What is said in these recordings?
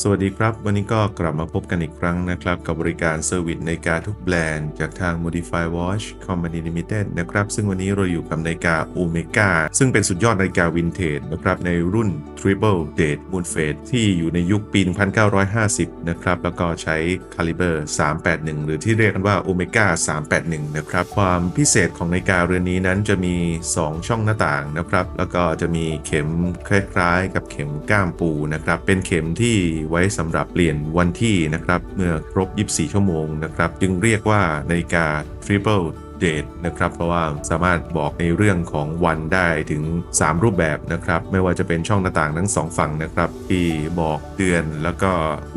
สวัสดีครับ วันนี้ก็กลับมาพบกันอีกครั้งนะครับ กับบริการเซอร์วิสนาฬิกาทุกแบรนด์จากทาง Modify Watch Company Limited นะครับ ซึ่งวันนี้เราอยู่กับนาฬิกา Omega ซึ่งเป็นสุดยอดนาฬิกาวินเทจนะครับ ในรุ่น Triple Date Moon Phase ที่อยู่ในยุคปี 1950 นะครับ แล้วก็ใช้ Caliber 381 หรือที่เรียกกันว่า Omega 381 นะครับ ความพิเศษของนาฬิกาเรือนนี้นั้นจะมี 2 ช่องหน้าต่างนะครับ แล้วก็จะมีเข็มคล้ายๆ กับเข็มก้ามปูนะครับเป็นเข็มที่ไว้สำหรับเปลี่ยนวันที่นะครับ เมื่อครบ 24 ชั่วโมงนะครับ จึงเรียกว่านาฬิกา Triple Date นะครับ เพราะว่าสามารถบอกในเรื่องของวันได้ถึง 3 รูปแบบนะครับ ไม่ว่าจะเป็นช่องหน้าต่างทั้ง 2 ฝั่งนะครับ ที่บอกเดือนแล้วก็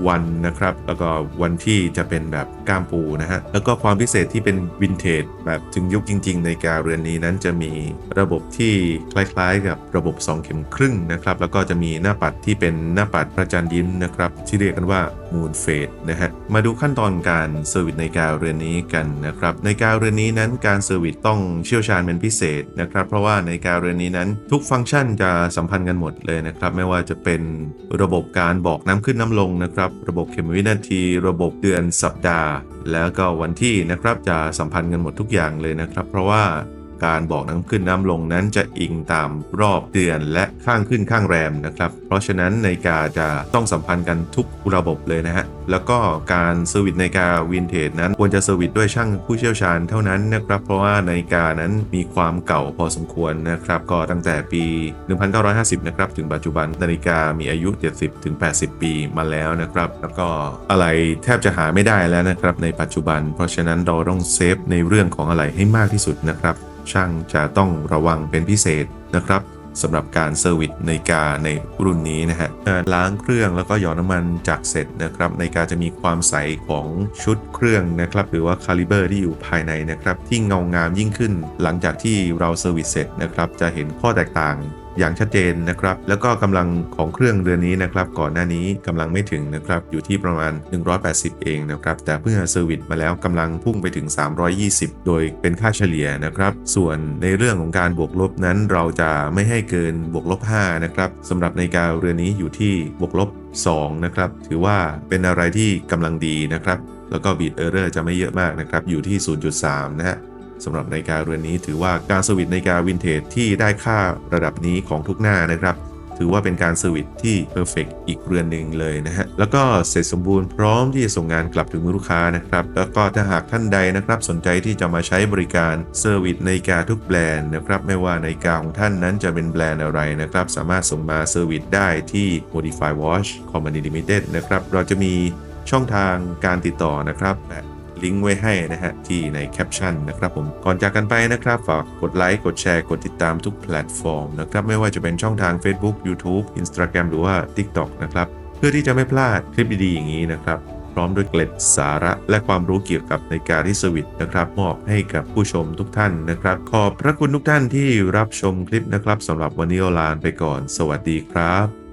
วันนะครับ แล้วก็วันที่จะเป็นแบบก้ามปูนะฮะแล้วก็ความพิเศษที่เป็นวินเทจแบบถึงยุคจริง ๆ ในการเรือนนี้นั้นจะมีระบบที่คล้ายๆ กับระบบ 2 เข็มครึ่งนะครับแล้วก็จะมีหน้าปัดที่เป็นหน้าปัดพระจันทร์ยิ้มนะครับที่เรียกกันว่า Moon Fade นะฮะมาดูขั้นตอนการเซอร์วิสในการเรือนนี้กันนะครับในการเรือนนี้นั้นการเซอร์วิสต้องเชี่ยวชาญเป็นพิเศษนะครับ เพราะว่าในการเรือนนี้นั้น ทุกฟังก์ชันจะสัมพันธ์กันหมดเลยนะครับ ไม่ว่าจะเป็นระบบการบอกน้ำขึ้นน้ำลงนะครับ ระบบเข็มวินาที ระบบเดือนสัปดาห์ แล้วก็วันที่นะครับจะสัมพันธ์กันหมดทุกอย่างเลยนะครับ เพราะว่า การบอกน้ำขึ้นน้ำลงนั้นจะอิงตามรอบเดือนและข้างขึ้นข้างแรมนะครับ เพราะฉะนั้นนาฬิกาจะต้องสัมพันธ์กันทุกระบบเลยนะฮะ แล้วก็การเซอร์วิสนาฬิกาวินเทจนั้นควรจะเซอร์วิสด้วยช่างผู้เชี่ยวชาญเท่านั้นนะครับ เพราะว่านาฬิกานั้นมีความเก่าพอสมควรนะครับ ก็ตั้งแต่ปี 1950 นะครับ ถึงปัจจุบันนาฬิกามีอายุ 70ถึง80 ปีมาแล้วนะครับ แล้วก็อะไรแทบจะหาไม่ได้แล้วนะครับในปัจจุบัน เพราะฉะนั้นเราต้องเซฟในเรื่องของอะไรให้มากที่สุดนะครับ ช่างจะต้องระวังเป็นพิเศษนะครับสำหรับการเซอร์วิสในกาในรุ่นนี้นะฮะการล้างเครื่องแล้วก็หยอดน้ำมันจากเสร็จนะครับ ในกาจะมีความใสของชุดเครื่องนะครับ หรือว่าคาลิเบอร์ที่อยู่ภายในนะครับ ที่เงางามยิ่งขึ้น หลังจากที่เราเซอร์วิสเสร็จนะครับ จะเห็นข้อแตกต่าง อย่างชัดเจนนะครับ แล้วก็กำลังของเครื่องเรือนนี้นะครับ ก่อนหน้านี้กำลังไม่ถึงนะครับ อยู่ที่ประมาณ 180 เองนะครับ แต่เมื่อเซอร์วิสมาแล้วกำลังพุ่งไปถึง 320 โดยเป็นค่าเฉลี่ยนะครับ ส่วนในเรื่องของการบวกลบนั้นเราจะไม่ให้เกินบวกลบ 5 นะครับสำหรับในการเรือนนี้อยู่ที่บวกลบ 2 นะครับ ถือว่าเป็นอะไรที่กำลังดีนะครับ แล้วก็บีดเออร์เรอร์จะไม่เยอะมากนะครับ อยู่ที่ 0.3 นะฮะ สำหรับนาฬิกาเรือนนี้ถือว่าการเซอร์วิสนาฬิกาวินเทจที่ได้ค่าระดับนี้ของทุกหน้านะครับถือว่าเป็นการเซอร์วิสที่เพอร์เฟกอีกเรือนหนึ่งเลยนะฮะ แล้วก็เสร็จสมบูรณ์พร้อมที่จะส่งงานกลับถึงมือลูกค้านะครับ แล้วก็ถ้าหากท่านใดนะครับ สนใจที่จะมาใช้บริการเซอร์วิสนาฬิกาทุกแบรนด์นะครับ ไม่ว่านาฬิกาของท่านนั้นจะเป็นแบรนด์อะไรนะครับ สามารถส่งมาเซอร์วิสได้ที่ Modify Watch Company Limited นะครับ เราจะมีช่องทางการติดต่อนะครับแปะ ลิงก์ไว้ให้นะฮะที่ในแคปชั่นนะครับผมก่อนจากกันไปนะครับฝากกดไลค์กดแชร์กดติดตามทุกแพลตฟอร์มนะครับไม่ว่าจะเป็นช่องทาง Facebook YouTube Instagram หรือว่า TikTok นะครับเพื่อที่จะไม่พลาดคลิปดีๆอย่างนี้นะครับพร้อมด้วยเกล็ดสาระและความรู้เกี่ยวกับในการที่สวิตนะครับมอบให้กับผู้ชมทุกท่านนะครับ ขอบพระคุณทุกท่านที่รับชมคลิปนะครับสำหรับวันนี้ลานไปก่อน สวัสดีครับ